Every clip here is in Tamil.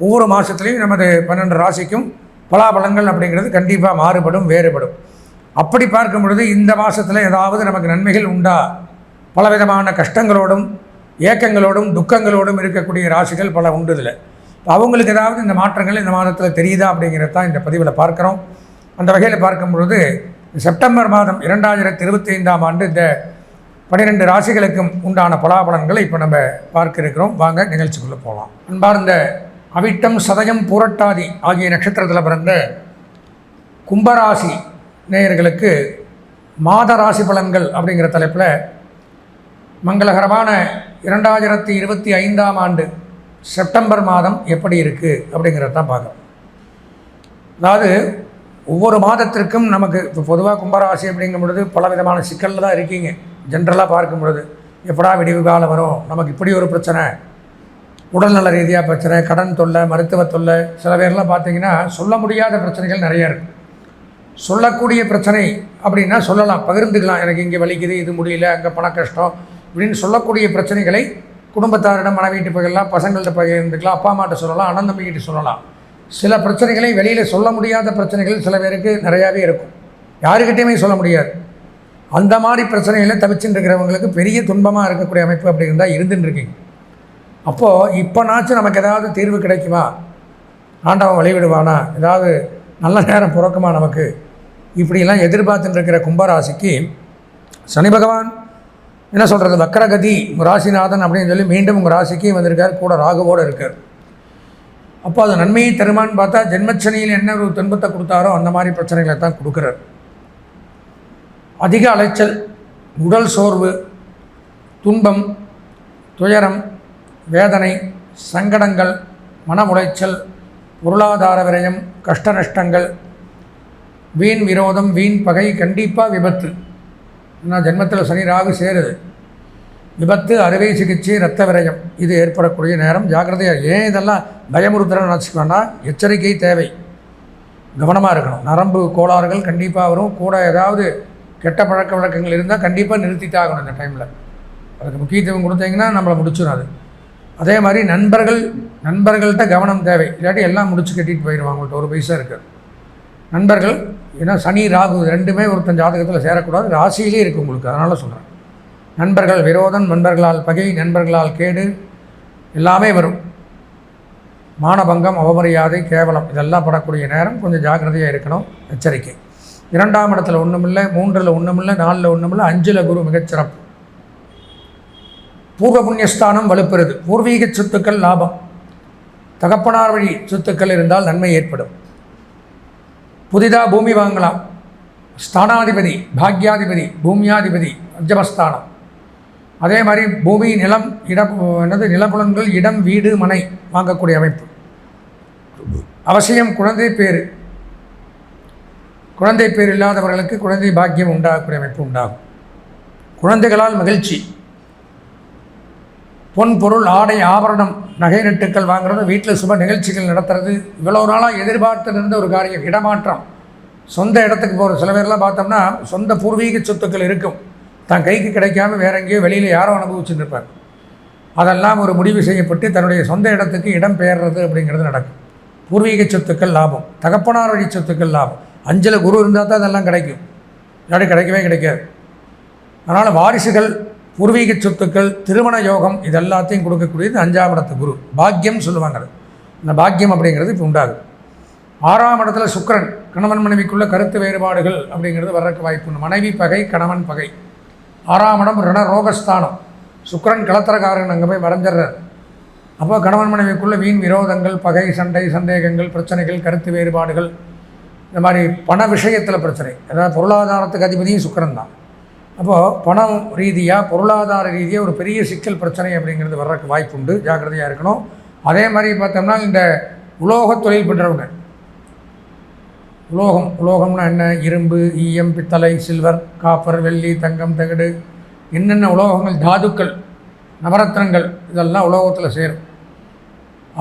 ஒவ்வொரு மாதத்துலேயும் நமது பன்னெண்டு ராசிக்கும் பலாபலங்கள் அப்படிங்கிறது கண்டிப்பாக மாறுபடும் வேறுபடும். அப்படி பார்க்கும் பொழுது இந்த மாதத்தில் ஏதாவது நமக்கு நன்மைகள் உண்டா? பலவிதமான கஷ்டங்களோடும் ஏக்கங்களோடும் துக்கங்களோடும் இருக்கக்கூடிய ராசிகள் பல உண்டு இதில் அவங்களுக்கு ஏதாவது இந்த மாற்றங்கள் இந்த மாதத்தில் தெரியுதா அப்படிங்கிறது தான் இந்த பதிவில் பார்க்குறோம். அந்த வகையில் பார்க்கும் பொழுது செப்டம்பர் மாதம் இரண்டாயிரத்தி இருபத்தி ஐந்தாம் ஆண்டு இந்த பன்னிரெண்டு ராசிகளுக்கும் உண்டான பலாபலன்களை இப்போ நம்ம பார்க்க இருக்கிறோம் வாங்க நிகழ்ச்சிக்குள்ளே போகலாம் அன்பார்ந்த அவிட்டம் சதயம் பூரட்டாதி ஆகிய நட்சத்திரத்தில் பிறந்த கும்பராசி நேயர்களுக்கு மாத ராசி பலன்கள் அப்படிங்கிற தலைப்பில் மங்களகரமான இரண்டாயிரத்தி இருபத்தி ஐந்தாம் ஆண்டு செப்டம்பர் மாதம் எப்படி இருக்குது அப்படிங்கிறத தான் பார்க்குறோம் அதாவது ஒவ்வொரு மாதத்திற்கும் நமக்கு இப்போ பொதுவாக கும்பராசி அப்படிங்கும் பொழுது பல விதமான சிக்கலில் தான் இருக்கீங்க. ஜென்ரலாக பார்க்கும் பொழுது எப்படா விடிவு காலம் வரும்? நமக்கு இப்படி ஒரு பிரச்சனை. உடல்நல ரீதியாக பிரச்சனை கடன் தொல்லை மருத்துவ தொல்லை சில பேர்லாம் பார்த்தீங்கன்னா சொல்ல முடியாத பிரச்சனைகள் நிறைய இருக்குது சொல்லக்கூடிய பிரச்சனை அப்படின்னா சொல்லலாம் பகிர்ந்துக்கலாம் எனக்கு இங்கே வலிக்குது இது முடியல அங்கே பண கஷ்டம் இப்படின்னு சொல்லக்கூடிய பிரச்சனைகளை குடும்பத்தாரிடம் மனைவிட்டு பகிரலாம் பசங்கள்கிட்ட பகிர்ந்துக்கலாம் அப்பா அம்மாட்ட சொல்லலாம் அண்ணன் தம்பிக்கிட்ட சொல்லலாம். சில பிரச்சனைகளை வெளியில் சொல்ல முடியாத பிரச்சனைகள் சில பேருக்கு நிறையாவே இருக்கும். யாருக்கிட்டையுமே சொல்ல முடியாது. அந்த மாதிரி பிரச்சனைகளை தவிச்சுட்டு இருக்கிறவங்களுக்கு பெரிய துன்பமாக இருக்கக்கூடிய அமைப்பு அப்படி தான் இருந்துட்டு இருக்கீங்க அப்போது இப்போனாச்சும் நமக்கு ஏதாவது தீர்வு கிடைக்குமா? ஆண்டவன் வழிவிடுவானா? ஏதாவது நல்ல நேரம் பிறக்குமா நமக்கு? இப்படிலாம் எதிர்பார்த்துட்டு இருக்கிற கும்பராசிக்கு சனி பகவான் என்ன சொல்கிறது வக்கரகதி ராசிநாதன் அப்படின்னு சொல்லி மீண்டும் உங்கள் ராசிக்கு வந்திருக்கார். கூட ராகுவோடு இருக்கார். அப்போ அது நன்மையை தருமான்னு பார்த்தா ஜென்மச்சனியில் என்ன ஒரு துன்பத்தை கொடுத்தாரோ அந்த மாதிரி பிரச்சனைகளை தான் கொடுக்குறார். அதிக அலைச்சல் உடல் சோர்வு துன்பம் துயரம் வேதனை சங்கடங்கள் மன உளைச்சல் பொருளாதார விரயம் கஷ்ட நஷ்டங்கள் வீண் விரோதம் வீண் பகை கண்டிப்பாக விபத்து. நான் ஜென்மத்தில் சனி ராகு சேருது. விபத்து அறுவை சிகிச்சை இரத்த விரயம் இது ஏற்படக்கூடிய நேரம். ஜாக்கிரதையாக ஏன் இதெல்லாம் பயமுறுத்துறன்னு நினச்சிக்க எச்சரிக்கை தேவை. கவனமாக இருக்கணும். நரம்பு கோளாறுகள் கண்டிப்பாக வரும். கூட ஏதாவது கெட்ட பழக்க வழக்கங்கள் இருந்தால் கண்டிப்பாக நிறுத்திட்டாகணும் இந்த டைமில் அதுக்கு முக்கியத்துவம் கொடுத்தீங்கன்னா நம்மளை முடிச்சிடும் அது. அதே மாதிரி நண்பர்கள் நண்பர்கள்ட்ட கவனம் தேவை. இல்லாட்டி எல்லாம் முடிச்சு கட்டிட்டு போயிடுவாங்க அவங்கள்ட்ட ஒரு பைசா இருக்குது நண்பர்கள் ஏன்னா சனி ராகு ரெண்டுமே ஒருத்தன் ஜாதகத்தில் சேரக்கூடாது. ராசியிலே இருக்குது உங்களுக்கு. அதனால் சொல்கிறேன் நண்பர்கள் விரோதம் நண்பர்களால் பகை நண்பர்களால் கேடு எல்லாமே வரும். மானபங்கம் அவமரியாதை கேவலம் இதெல்லாம் படக்கூடிய நேரம் கொஞ்சம் ஜாக்கிரதையாக இருக்கணும். எச்சரிக்கை. இரண்டாம் இடத்துல ஒன்றுமில்லை மூன்றில் ஒன்றுமில்லை நாலில் ஒன்றுமில்லை அஞ்சில் குரு மிகச்சிறப்பு. பூர்வ புண்ணியஸ்தானம் வலுப்பெறுது. பூர்வீக சொத்துக்கள் லாபம். தகப்பனார் வழி சொத்துக்கள் இருந்தால் நன்மை ஏற்படும். புதிதாக பூமி வாங்கலாம். ஸ்தானாதிபதி பாக்யாதிபதி பூமியாதிபதி அஜபஸ்தானம் அதே மாதிரி பூமி நிலம் இடம் என்னது நிலப்புலன்கள் இடம் வீடு மனை வாங்கக்கூடிய அமைப்பு. அவசியம் குழந்தை பேர் குழந்தை பேர் இல்லாதவர்களுக்கு குழந்தை பாக்கியம் உண்டாகக்கூடிய அமைப்பு உண்டாகும். குழந்தைகளால் மகிழ்ச்சி. பொன் பொருள் ஆடை ஆபரணம் நகை நட்டுக்கள் வாங்குறது வீட்டில் சுப நிகழ்ச்சிகள் நடத்துறது இவ்வளோ நாளாக எதிர்பார்த்து இருந்த ஒரு காரியம் இடமாற்றம். சொந்த இடத்துக்கு போகிற சில பேர்லாம் பார்த்தோம்னா சொந்த பூர்வீக சொத்துக்கள் இருக்கும். தான் கைக்கு கிடைக்காம வேற எங்கேயோ வெளியில் யாரோ அனுபவிச்சுருப்பார் அதெல்லாம் ஒரு முடிவு செய்யப்பட்டு தன்னுடைய சொந்த இடத்துக்கு இடம் பெயர்றது அப்படிங்கிறது நடக்கும். பூர்வீக சொத்துக்கள் லாபம் தகப்பனார் வழி சொத்துக்கள் லாபம். அஞ்சில் குரு இருந்தால் தான் அதெல்லாம் கிடைக்கும். இல்லாட்டி கிடைக்கவே கிடைக்காது. அதனால் வாரிசுகள் பூர்வீக சொத்துக்கள் திருமண யோகம் இது எல்லாத்தையும் கொடுக்கக்கூடியது அஞ்சாம் இடத்து குரு. பாக்கியம் சொல்லுவாங்க அந்த பாக்கியம் அப்படிங்கிறது இப்போ உண்டாகுது. ஆறாம் இடத்துல சுக்கரன் கணவன் மனைவிக்குள்ள கருத்து வேறுபாடுகள் அப்படிங்கிறது வர்றதுக்கு வாய்ப்பு மனைவி பகை கணவன் பகை. ஆறாம் இடம் ரண ரோகஸ்தானம். சுக்கரன் கலத்திரக்காரன் அங்கே போய் வரைஞ்சிடுறார். அப்போ கணவன் மனைவிக்குள்ள வீண் விரோதங்கள் பகை சண்டை சந்தேகங்கள் பிரச்சனைகள் கருத்து வேறுபாடுகள். இந்த மாதிரி பண விஷயத்தில் பிரச்சனை. அதாவது பொருளாதாரத்துக்கு அதிபதியும் சுக்கரன் தான். அப்போது பணம் ரீதியாக பொருளாதார ரீதியாக ஒரு பெரிய சிக்கல் பிரச்சனை அப்படிங்கிறது வர்றதுக்கு வாய்ப்பு உண்டு ஜாக்கிரதையாக இருக்கணும். அதே மாதிரி பார்த்தோம்னா இந்த உலோக தொழில் பண்ணுறவங்க உலோகம் உலோகம்னா என்ன? இரும்பு ஈயம் பித்தளை சில்வர் காப்பர் வெள்ளி தங்கம் தகடு. என்னென்ன உலோகங்கள்? தாதுக்கள் நவரத்னங்கள் இதெல்லாம் உலோகத்தில் சேரும்.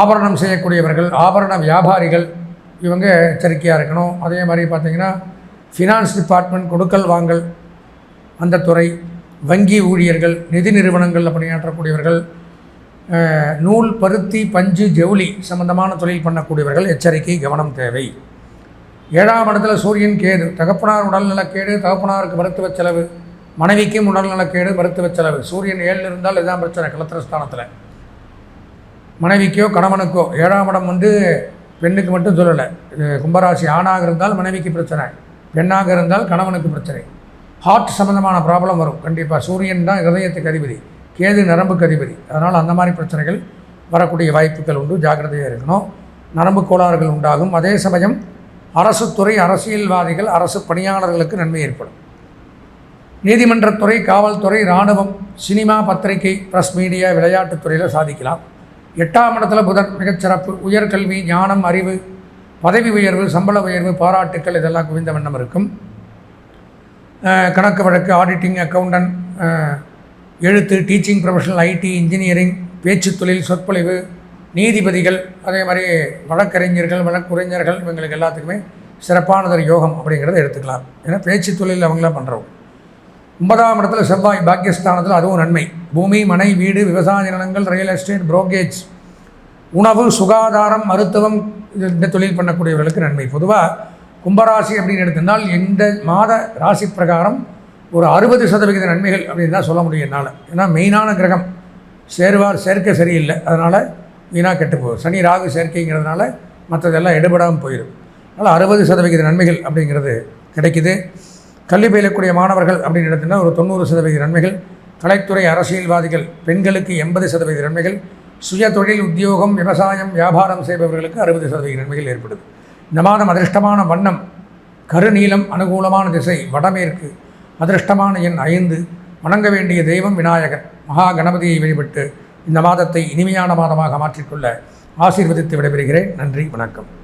ஆபரணம் செய்யக்கூடியவர்கள் ஆபரண வியாபாரிகள் இவங்க எச்சரிக்கையாக இருக்கணும். அதே மாதிரி பார்த்திங்கன்னா ஃபினான்ஸ் டிபார்ட்மெண்ட் கொடுக்கல் வாங்கல் அந்த துறை வங்கி ஊழியர்கள் நிதி நிறுவனங்களில் பணியாற்றக்கூடியவர்கள் நூல் பருத்தி பஞ்சு ஜவுளி சம்பந்தமான தொழில் பண்ணக்கூடியவர்கள் எச்சரிக்கை கவனம் தேவை. ஏழாம் இடத்துல சூரியன் கேது தகப்பனார் உடல்நலக்கேடு தகப்பனாருக்கு மருத்துவ செலவு மனைவிக்கும் உடல்நலக்கேடு மருத்துவ செலவு. சூரியன் ஏழில் இருந்தால் இதுதான் பிரச்சனை கலத்திரஸ்தானத்தில். மனைவிக்கோ கணவனுக்கோ ஏழாம் இடம் வந்து பெண்ணுக்கு மட்டும் சொல்லலை. கும்பராசி ஆணாக இருந்தால் மனைவிக்கு பிரச்சனை பெண்ணாக இருந்தால் கணவனுக்கு பிரச்சனை. ஹார்ட் சம்மந்தமான ப்ராப்ளம் வரும். கண்டிப்பாக சூரியன் தான் இதயத்துக்கு அதிபதி. கேது நரம்புக்கு அதிபதி. அதனால் அந்த மாதிரி பிரச்சனைகள் வரக்கூடிய வாய்ப்புகள் உண்டு. ஜாக்கிரதையாக இருக்கணும். நரம்பு கோளாறுகள் உண்டாகும். அதே சமயம் அரசு துறை அரசியல்வாதிகள் அரசு பணியாளர்களுக்கு நன்மை ஏற்படும். நீதிமன்றத்துறை காவல்துறை இராணுவம் சினிமா பத்திரிகை ப்ரெஸ் மீடியா விளையாட்டுத்துறையில் சாதிக்கலாம். எட்டாம் இடத்துல புதன் மிகச்சிறப்பு உயர்கல்வி ஞானம் அறிவு பதவி உயர்வு சம்பள உயர்வு பாராட்டுக்கள் இதெல்லாம் குவிந்த வண்ணம் இருக்கும். கணக்கு வழக்கு ஆடிட்டிங் அக்கௌண்டன்ட் எழுத்து டீச்சிங் ப்ரொஃபஷனல் ஐடி இன்ஜினியரிங் பேச்சு தொழில் சொற்பொழிவு நீதிபதிகள் அதே மாதிரி வழக்கறிஞர்கள் வழக்குரைஞர்கள் இவங்களுக்கு எல்லாத்துக்குமே சிறப்பானதொரு யோகம் அப்படிங்கிறத எடுத்துக்கலாம். ஏன்னா பேச்சு தொழில் அவங்களாம் பண்ணுறோம் ஒன்பதாம் இடத்துல செவ்வாய் பாக்கியஸ்தானத்தில் அதுவும் நன்மை. பூமி மனை வீடு விவசாய நிலங்கள் ரியல் எஸ்டேட் புரோக்கேஜ் உணவு சுகாதாரம் மருத்துவம் இந்த தொழில் பண்ணக்கூடியவர்களுக்கு நன்மை. பொதுவாக கும்பராசி அப்படின்னு எடுத்திருந்தால் எந்த மாத ராசி பிரகாரம் ஒரு அறுபது சதவிகித நன்மைகள் அப்படின்னு தான் சொல்ல முடியும் என்னால். ஏன்னா மெயினான கிரகம் சேர்வார் சேர்க்கை சரியில்லை. அதனால் வீணாக கெட்டு சனி ராகு சேர்க்கைங்கிறதுனால மற்றதெல்லாம் எடுபடாமல் போயிடும் அதனால் அறுபது சதவிகித நன்மைகள் அப்படிங்கிறது கிடைக்குது. கல்வி பயிலக்கூடிய மாணவர்கள் அப்படின்னு எடுத்திங்கன்னா ஒரு தொண்ணூறு சதவீத நன்மைகள். கலைத்துறை அரசியல்வாதிகள் பெண்களுக்கு எண்பது சதவீத நன்மைகள். சுய தொழில் உத்தியோகம் விவசாயம் வியாபாரம் செய்பவர்களுக்கு அறுபது சதவீத நன்மைகள் ஏற்படுது. இந்த அதிர்ஷ்டமான வண்ணம் கருநீலம் அனுகூலமான திசை வடமேற்கு அதிர்ஷ்டமான எண் ஐந்து வணங்க வேண்டிய தெய்வம் விநாயகர் மகா கணபதியை வழிபட்டு இந்த மாதத்தை இனிமையான மாதமாக மாற்றிக்கொள்ள ஆசீர்வதித்து விடைபெறுகிறேன். நன்றி வணக்கம்.